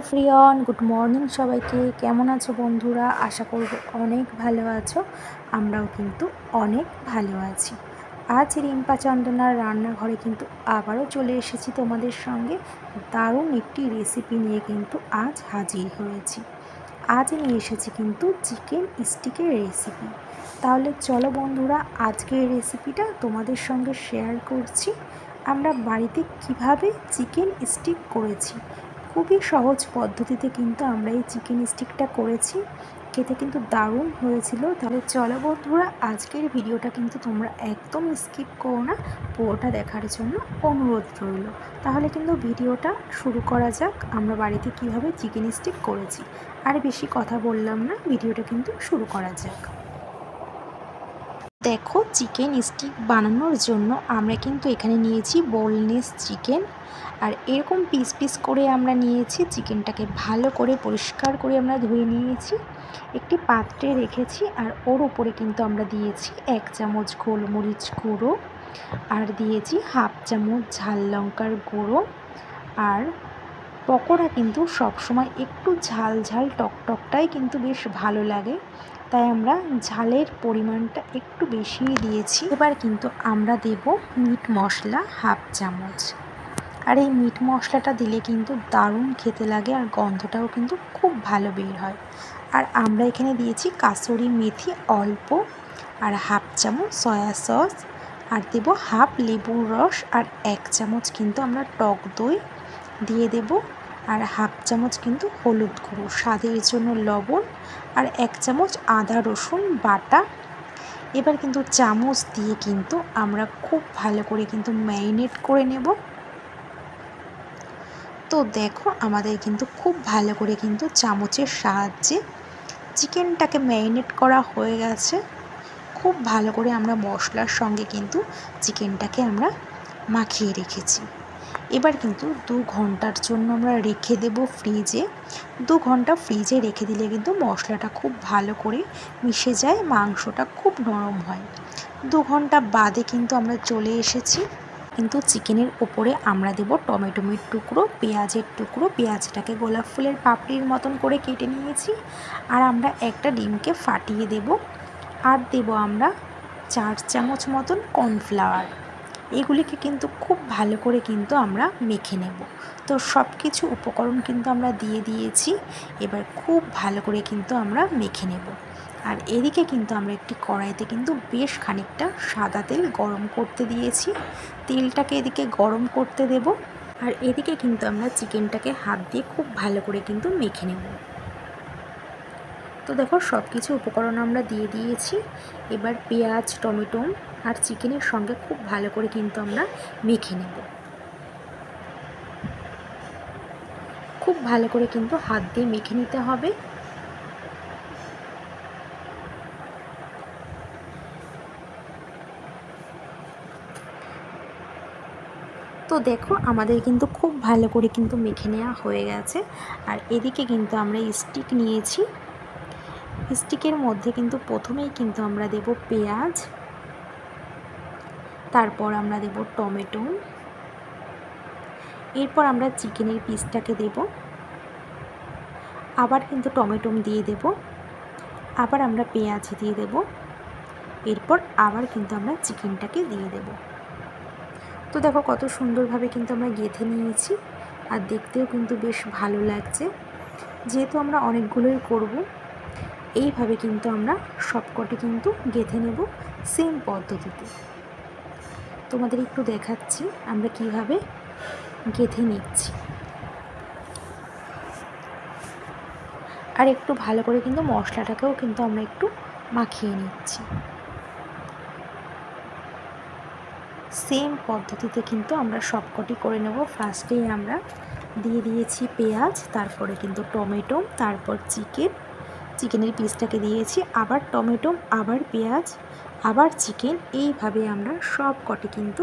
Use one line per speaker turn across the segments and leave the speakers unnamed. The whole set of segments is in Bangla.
এভরিওয়ান, গুড মর্নিং সবাইকে। কেমন আছো বন্ধুরা? আশা করব অনেক ভালো আছো। আমরাও কিন্তু অনেক ভালো আছি। আজ রিম্পা চন্দনার রান্নাঘরে কিন্তু আবারও চলে এসেছি তোমাদের সঙ্গে। দারুণ একটি রেসিপি নিয়ে কিন্তু আজ হাজির হয়েছি। আজ নিয়ে এসেছি কিন্তু চিকেন স্টিকের রেসিপি তাহলে চলো বন্ধুরা, আজকের রেসিপিটা তোমাদের সঙ্গে শেয়ার করছি। আমরা বাড়িতে কীভাবে চিকেন স্টিক করেছি? খুবই সহজ পদ্ধতিতে কিন্তু আমরা এই চিকেন স্টিকটা করেছি। খেতে কিন্তু দারুণ হয়েছিল। তাহলে চলো বন্ধুরা, আজকের ভিডিওটা কিন্তু তোমরা একদম স্কিপ করো না। পুরোটা দেখার জন্য অনুরোধ রইল। তাহলে কিন্তু ভিডিওটা শুরু করা যাক, আমরা বাড়িতে কীভাবে চিকেন স্টিক করেছি। আর বেশি কথা বললাম না, ভিডিওটা কিন্তু শুরু করা যাক। দেখো চিকেন স্টিক বানানোর জন্য আমরা কিন্তু এখানে নিয়েছি বোনলেস চিকেন আর এরকম পিস পিস করে আমরা নিয়েছি চিকেনটাকে ভালো করে পরিষ্কার করে আমরা ধুয়ে নিয়েছি। একটি পাত্রে রেখেছি আর ওর উপরে কিন্তু আমরা দিয়েছি এক চামচ গোলমরিচ গুঁড়ো আর দিয়েছি হাফ চামচ ঝাল লঙ্কার গুঁড়ো। আর পকোড়া কিন্তু সবসময় একটু ঝাল ঝাল টকটকটাই কিন্তু বেশ ভালো লাগে। তাই আমরা ঝালের পরিমাণটা একটু বেশিই দিয়েছি। এবার কিন্তু আমরা দেব মিট মশলা হাফ চামচ। আর এই মিট মশলাটা দিলে কিন্তু দারুণ খেতে লাগে আর গন্ধটাও কিন্তু খুব ভালো বের হয়। আর আমরা এখানে দিয়েছি কাসুরি মেথি অল্প আর হাফ চামচ সয়া সস। আর দেব হাফ লেবুর রস আর এক চামচ কিন্তু আমরা টক দই। দিয়ে দেব আর হাফ চামচ কিন্তু হলুদ গুঁড়ো, স্বাদের জন্য লবণ আর এক চামচ আদা, রসুন, বাটা। এবার কিন্তু চামচ দিয়ে কিন্তু আমরা খুব ভালো করে কিন্তু ম্যারিনেট করে নেব। তো দেখো আমাদের কিন্তু খুব ভালো করে কিন্তু চামচের সাহায্যে চিকেনটাকে ম্যারিনেট করা হয়ে গেছে। খুব ভালো করে আমরা মশলার সঙ্গে কিন্তু চিকেনটাকে আমরা মাখিয়ে রেখেছি। এবার কিন্তু দু ঘণ্টার জন্য আমরা রেখে দেব ফ্রিজে। দু ঘণ্টা ফ্রিজে রেখে দিলে কিন্তু মশলাটা খুব ভালো করে মিশে যায়, মাংসটা খুব নরম হয়। দু ঘণ্টা বাদে কিন্তু আমরা চলে এসেছি। কিন্তু চিকেনের ওপরে আমরা দেব টমেটোমের টুকরো, পেঁয়াজের টুকরো। পেঁয়াজটাকে গোলাপ ফুলের পাপড়ির মতন করে কেটে নিয়েছি। আর আমরা একটা ডিমকে ফাটিয়ে দেব। আর দেব আমরা চার চামচ মতন কর্নফ্লাওয়ার। এগুলিকে কিন্তু খুব ভালো করে কিন্তু আমরা মেখে নেব। তো সব কিছু উপকরণ কিন্তু আমরা দিয়ে দিয়েছি, এবার খুব ভালো করে কিন্তু আমরা মেখে নেব। আর এদিকে কিন্তু আমরা একটি কড়াইতে কিন্তু বেশ খানিকটা সাদা তেল গরম করতে দিয়েছি। তেলটাকে এদিকে গরম করতে দেব। আর এদিকে কিন্তু আমরা চিকেনটাকে হাত দিয়ে খুব ভালো করে কিন্তু মেখে নেব। তো দেখো সব কিছু উপকরণ আমরা দিয়ে দিয়েছি। এবার পেঁয়াজ, টমেটো আর চিকেনের সঙ্গে খুব ভালো করে কিন্তু আমরা মেখে নেব। খুব ভালো করে কিন্তু হাত দিয়ে মেখে নিতে হবে। তো দেখো, আমাদের কিন্তু খুব ভালো করে কিন্তু মেখে নেওয়া হয়ে গেছে। আর এদিকে কিন্তু আমরা স্টিক নিয়েছি। স্টিকের মধ্যে কিন্তু প্রথমেই কিন্তু আমরা দেব পেঁয়াজ, তারপর আমরা দেব টমেটো, এরপর আমরা চিকেনের পিসটাকে দেব। আবার কিন্তু টমেটো দিয়ে দেব, আবার আমরা পেঁয়াজ দিয়ে দেব, এরপর আবার কিন্তু আমরা চিকেনটাকে দিয়ে দেব। তো দেখো কত সুন্দরভাবে কিন্তু আমরা গেঁথে নিয়েছি, আর দেখতেও কিন্তু বেশ ভালো লাগছে। যেহেতু আমরা অনেকগুলোই করব এইভাবে কিন্তু আমরা সবকটি কিন্তু গেঁথে নেব সেম পদ্ধতিতে। তোমাদের একটু দেখাচ্ছি আমরা কীভাবে গেঁথে নিচ্ছি। আর একটু ভালো করে কিন্তু মশলাটাকেও কিন্তু আমরা একটু মাখিয়ে নিচ্ছি। সেম পদ্ধতিতে কিন্তু আমরা সবকটি করে নেব। ফার্স্টেই আমরা দিয়ে দিয়েছি পেঁয়াজ, তারপরে কিন্তু টমেটো, তারপর চিকেন চিকেনের পিসটাকে দিয়েছি, আবার টমেটো, আবার পেঁয়াজ, আবার চিকেন, এইভাবে আমরা সব কটি কিন্তু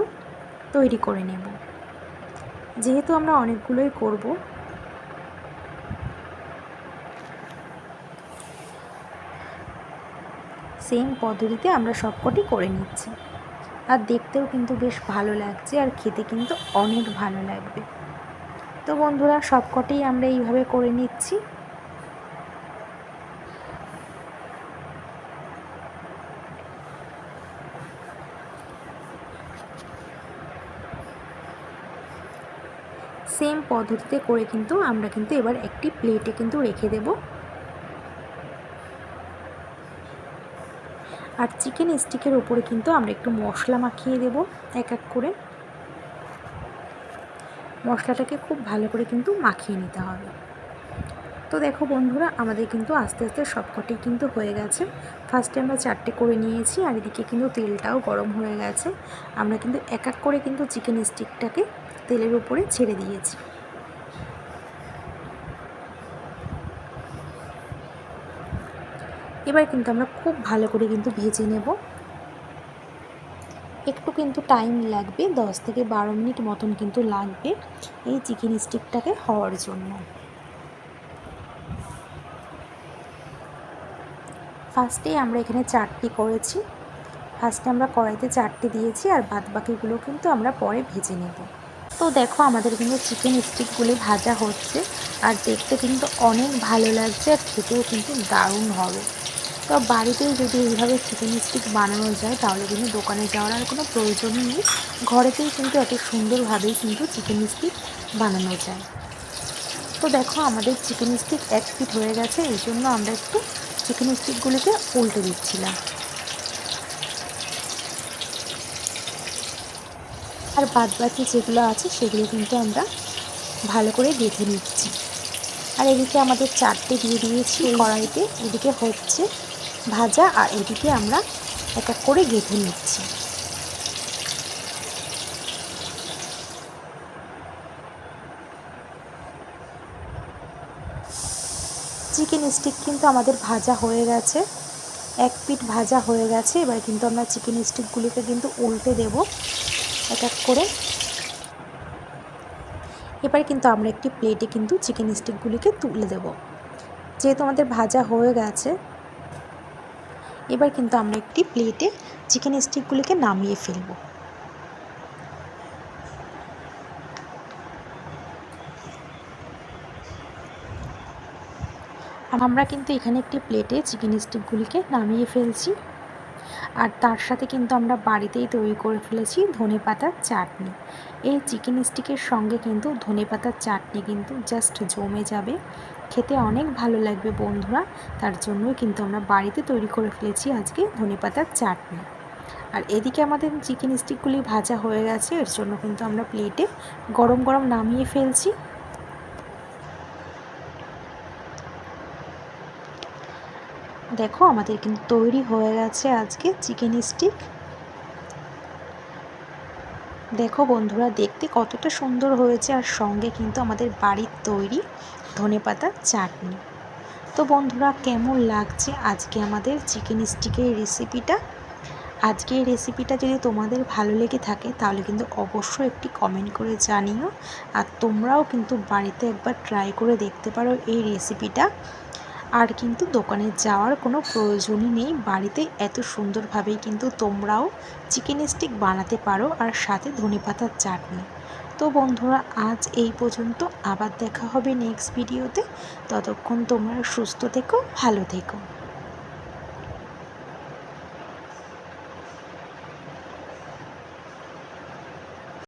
তৈরি করে নেব। যেহেতু আমরা অনেকগুলোই করব। সেম পদ্ধতিতে আমরা সবকটি করে নিচ্ছি। আর দেখতেও কিন্তু বেশ ভালো লাগছে আর খেতে কিন্তু অনেক ভালো লাগবে। তো বন্ধুরা সবকটাই আমরা এইভাবে করে নিচ্ছি। সেম পদ্ধতিতে করে কিন্তু আমরা কিন্তু এবার একটি প্লেটে কিন্তু রেখে দেব। আর চিকেন স্টিকের ওপরে কিন্তু আমরা একটু মশলা মাখিয়ে দেব, এক এক করে। মশলাটাকে খুব ভালো করে কিন্তু মাখিয়ে নিতে হবে। তো দেখো বন্ধুরা, আমাদের কিন্তু আস্তে আস্তে সবকটি কিন্তু হয়ে গেছে। ফার্স্টে আমরা চারটে করে নিয়েছি, আর এদিকে কিন্তু তেলটাও গরম হয়ে গেছে। আমরা কিন্তু এক এক করে কিন্তু চিকেন স্টিকটাকে তেলের উপরে ছেড়ে দিয়েছি। এবার কিন্তু আমরা খুব ভালো করে কিন্তু ভেজে নেব। একটু কিন্তু টাইম লাগবে, দশ থেকে বারো মিনিট মতন কিন্তু লাগবে এই চিকেন স্টিকটাকে হওয়ার জন্য। ফার্স্টেই আমরা এখানে চারটি করেছি। ফার্স্টে আমরা কড়াইতে চারটি দিয়েছি আর বাদ বাকিগুলো কিন্তু আমরা পরে ভেজে নেব। তো দেখো আমাদের কিন্তু চিকেন স্টিকগুলি ভাজা হচ্ছে। আর দেখতে কিন্তু অনেক ভালো লাগছে আর খেতেও কিন্তু দারুণ হবে। তো বাড়িতেই যদি এইভাবে চিকেন স্টিক বানানো যায়, তাহলে কিন্তু দোকানে যাওয়ার আর কোনো প্রয়োজনই নেই। ঘরেতেই কিন্তু এত সুন্দরভাবেই কিন্তু চিকেন স্টিক বানানো যায়। তো দেখো আমাদের চিকেন স্টিক এক ফিট হয়ে গেছে, এই জন্য আমরা একটু চিকেন স্টিকগুলিকে উল্টে দিচ্ছিলাম। আর বাদ বাকি যেগুলো আছে সেগুলো কিন্তু আমরা ভালো করে গেঁথে নিচ্ছি। আর এদিকে আমাদের চারটে দিয়ে দিয়েছি কড়াইতে। এদিকে হচ্ছে ভাজা আর এদিকে আমরা এক এক করে গেঁথে নিচ্ছি। চিকেন স্টিক কিন্তু আমাদের ভাজা হয়ে গেছে। এক পিঠ ভাজা হয়ে গেছে। এবার কিন্তু আমরা চিকেন স্টিকগুলিকে কিন্তু উল্টে দেব। এক এক করে। এবার কিন্তু আমরা একটি প্লেটে কিন্তু চিকেন স্টিকগুলিকে তুলে দেব। যেহেতু আমাদের ভাজা হয়ে গেছে, এবার কিন্তু আমরা একটি প্লেটে চিকেন স্টিকগুলিকে নামিয়ে ফেলব। আমরা কিন্তু এখানে একটি প্লেটে চিকেন স্টিকগুলিকে নামিয়ে ফেলছি। আর তার সাথে কিন্তু আমরা বাড়িতেই তৈরি করে ফেলেছি ধনে পাতার চাটনি। এই চিকেন স্টিকের সঙ্গে কিন্তু ধনে পাতার চাটনি কিন্তু জাস্ট জমে যাবে। খেতে অনেক ভালো লাগবে বন্ধুরা, তার জন্যই কিন্তু আমরা বাড়িতে তৈরি করে ফেলেছি আজকে ধনে পাতার চাটনি। আর এদিকে আমাদের চিকেন স্টিকগুলি ভাজা হয়ে গেছে, এর জন্য কিন্তু আমরা প্লেটে গরম গরম নামিয়ে ফেলছি। দেখো, আমাদের কিন্তু তৈরি হয়ে গেছে আজকে চিকেন স্টিক দেখো বন্ধুরা, দেখতে কতটা সুন্দর হয়েছে আর সঙ্গে কিন্তু আমাদের বাড়ির তৈরি ধনে পাতার চাটনি। তো বন্ধুরা, কেমন লাগছে আজকে আমাদের চিকেন স্টিকের রেসিপিটা আজকে এই রেসিপিটা যদি তোমাদের ভালো লেগে থাকে, তাহলে কিন্তু অবশ্যই একটি কমেন্ট করে জানিও। আর তোমরাও কিন্তু বাড়িতে একবার ট্রাই করে দেখতে পারো এই রেসিপিটা আর কিন্তু দোকানে যাওয়ার কোনো প্রয়োজনই নেই। বাড়িতে এত সুন্দরভাবেই কিন্তু তোমরাও চিকেন স্টিক বানাতে পারো আর সাথে ধনে পাতার চাটনি। তো বন্ধুরা, আজ এই পর্যন্ত। আবার দেখা হবে নেক্সট ভিডিওতে ততক্ষণ তোমরা সুস্থ থেকো, ভালো থেকো।